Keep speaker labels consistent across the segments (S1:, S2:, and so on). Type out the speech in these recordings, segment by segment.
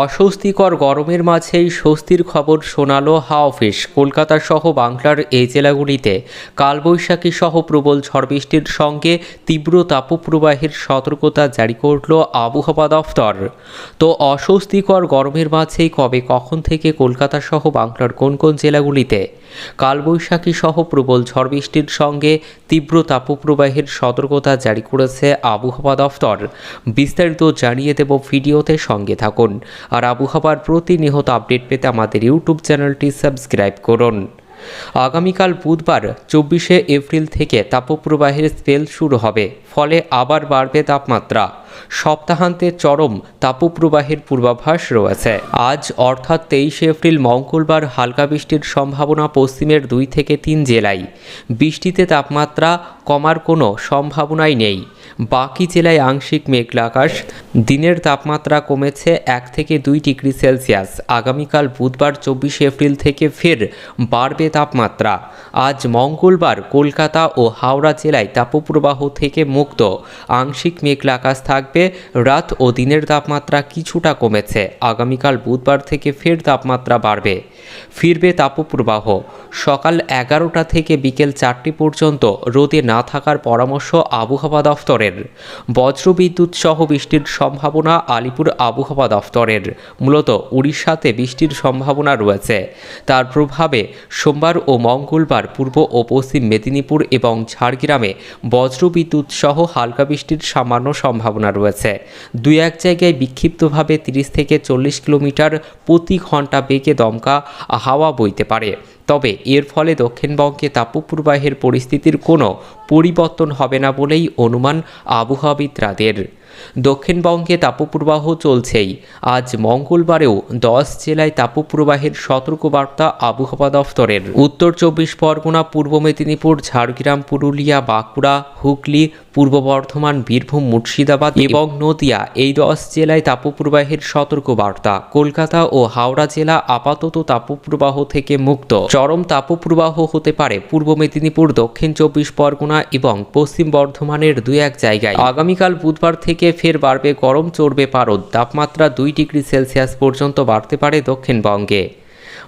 S1: অস্বস্তিকর গরমের মাঝেই স্বস্তির খবর শোনালো হাওয়া অফিস কলকাতা সহ বাংলার এই জেলাগুলিতে কালবৈশাখী সহ প্রবল ঝড় বৃষ্টির সঙ্গে তীব্র তাপপ্রবাহের সতর্কতা জারি করল আবহাওয়া দফতর। তো অস্বস্তিকর গরমের মাঝেই কবে কখন থেকে কলকাতা সহ বাংলার কোন কোন জেলাগুলিতে কালবৈশাখী সহ প্রবল ঝড় বৃষ্টির সঙ্গে তীব্র তাপপ্রবাহের সতর্কতা জারি করেছে আবহাওয়া দফতর। বিস্তারিত জানিয়ে দেব ভিডিওতে সঙ্গে থাকুন। আর আবহাওয়ার প্রতিনিয়ত আপডেট পেতে আমাদের ইউটিউব চ্যানেলটি সাবস্ক্রাইব করুন। আগামীকাল বুধবার চব্বিশে এপ্রিল থেকে তাপপ্রবাহের স্পেল শুরু হবে, ফলে আবার বাড়বে তাপমাত্রা। সপ্তাহান্তে চরম তাপপ্রবাহের পূর্বাভাস রয়েছে। আজ অর্থাৎ তেইশে এপ্রিল মঙ্গলবার হালকা বৃষ্টির সম্ভাবনা পশ্চিমের দুই থেকে তিন জেলায়। বৃষ্টিতে তাপমাত্রা কমার কোনো সম্ভাবনাই নেই। বাকি জেলায় আংশিক মেঘলা আকাশ দিনের তাপমাত্রা কমেছে এক থেকে দুই ডিগ্রি সেলসিয়াস। আগামীকাল বুধবার চব্বিশে এপ্রিল থেকে ফের বাড়বে তাপমাত্রা। আজ মঙ্গলবার কলকাতা ও হাওড়া জেলায় তাপপ্রবাহ থেকে মুক্ত। আংশিক মেঘলা আকাশ থাকবে। রাত ও দিনের তাপমাত্রা কিছুটা কমেছে। আগামীকাল বুধবার থেকে ফের তাপমাত্রা বাড়বে। ফিরবে তাপপ্রবাহ। সকাল এগারোটা থেকে বিকেল চারটি পর্যন্ত রোদে না থাকার পরামর্শ আবহাওয়া দফতরের। বজ্রবিদ্যুৎ সহ বৃষ্টির সম্ভাবনা আলিপুর আবহাওয়া দফতরের। মূলত উড়িষ্যাতে বৃষ্টির সম্ভাবনা রয়েছে। তার প্রভাবে সোমবার ও মঙ্গলবার পূর্ব ও পশ্চিম মেদিনীপুর এবং ঝাড়গ্রামে বজ্রবিদ্যুৎ সহ হালকা বৃষ্টির সামান্য সম্ভাবনা রয়েছে। দুই এক জায়গায় বিক্ষিপ্তভাবে তিরিশ থেকে চল্লিশ কিলোমিটার প্রতি ঘণ্টা বেগে দমকা হাওয়া বইতে পারে। তবে এর ফলে দক্ষিণবঙ্গে তাপপ্রবাহের পরিস্থিতির কোনো পরিবর্তন হবে না বলেই অনুমান আবহাওয়াবিদরাদের দক্ষিণবঙ্গে তাপপ্রবাহ চলছেই। আজ মঙ্গলবারেও দশ জেলায় তাপপ্রবাহের সতর্কবার্তা আবহাওয়া দফতরের। উত্তর চব্বিশ পরগনা, পূর্ব মেদিনীপুর, ঝাড়গ্রাম, পুরুলিয়া, বাঁকুড়া, হুগলি, পূর্ব বর্ধমান, বীরভূম, মুর্শিদাবাদ এবং নদিয়া এই দশ জেলায় তাপপ্রবাহের সতর্কবার্তা। কলকাতা ও হাওড়া জেলা আপাতত তাপপ্রবাহ থেকে মুক্ত। চরম তাপপ্রবাহ হতে পারে পূর্ব মেদিনীপুর, দক্ষিণ চব্বিশ পরগনা এবং পশ্চিম বর্ধমানের দুই এক জায়গায়। আগামীকাল বুধবার থেকে ফের বাড়বে গরম, চড়বে পারদ। তাপমাত্রা দুই ডিগ্রি সেলসিয়াস পর্যন্ত বাড়তে পারে দক্ষিণবঙ্গে।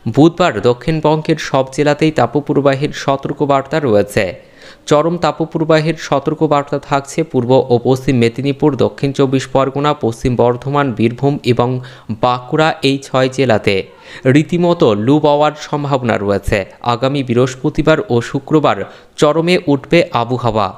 S1: বুধবার দক্ষিণবঙ্গের সব জেলাতেই তাপপ্রবাহের সতর্কবার্তা রয়েছে। চরম তাপপ্রবাহের সতর্কবার্তা থাকছে পূর্ব ও পশ্চিম মেদিনীপুর, দক্ষিণ চব্বিশ পরগনা, পশ্চিম বর্ধমান, বীরভূম এবং বাঁকুড়া এই ছয় জেলাতে। রীতিমতো লু পাওয়ার সম্ভাবনা রয়েছে। আগামী বৃহস্পতিবার ও শুক্রবার চরমে উঠবে আবহাওয়া।